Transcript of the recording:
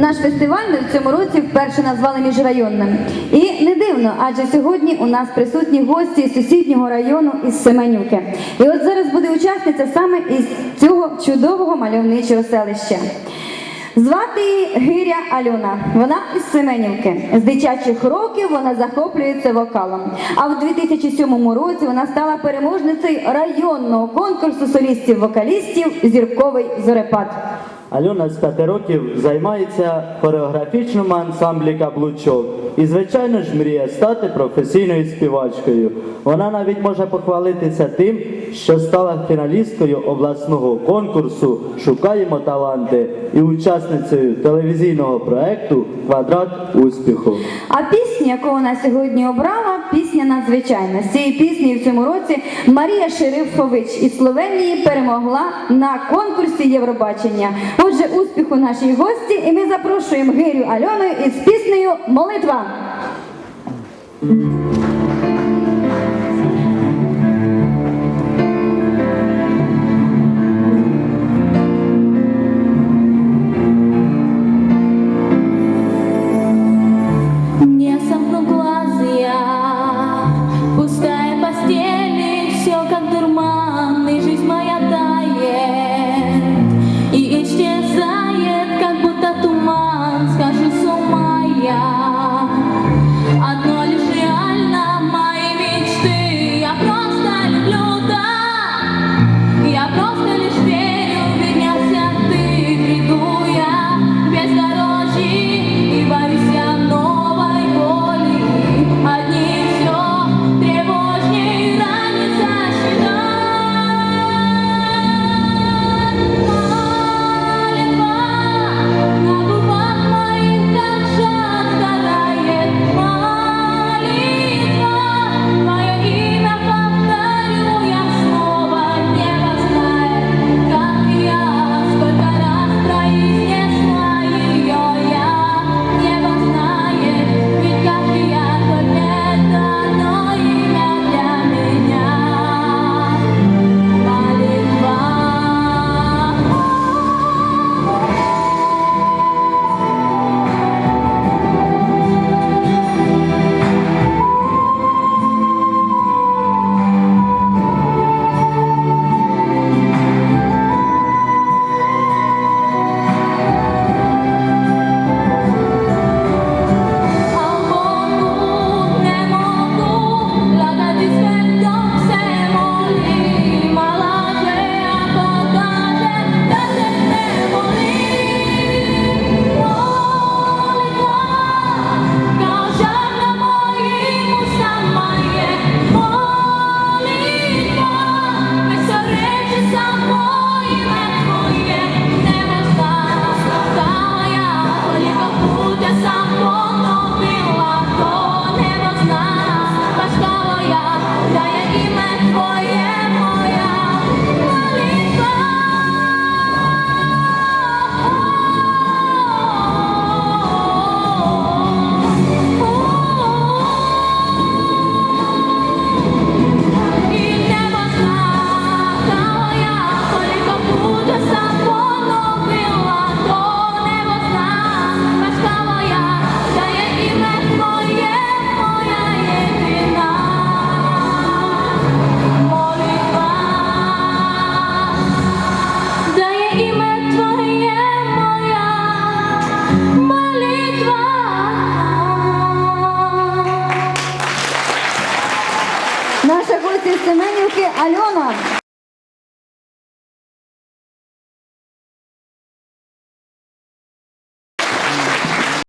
Наш фестиваль ми в цьому році вперше назвали міжрайонним. І не дивно, адже сьогодні у нас присутні гості із сусіднього району із Семенівки. І от зараз буде учасниця саме із цього чудового мальовничого селища. Звати її Гиря Альона. Вона із Семенівки. З дитячих років вона захоплюється вокалом. А в 2007 році вона стала переможницею районного конкурсу солістів-вокалістів Зірковий зорепад. Альона з п'яти років займається в хореографічному ансамблі каблучок і, звичайно ж, мріє стати професійною співачкою. Вона навіть може похвалитися тим, що стала фіналісткою обласного конкурсу Шукаємо таланти і учасницею телевізійного проекту Квадрат успіху. А пісня, яку вона сьогодні обрала, пісня надзвичайна. З цієї пісні в цьому році Марія Шерифович із Словенії перемогла на конкурсі Євробачення. Отже, успіху нашій гості, і ми запрошуємо Гирю Альону із піснею Молитва. Alona.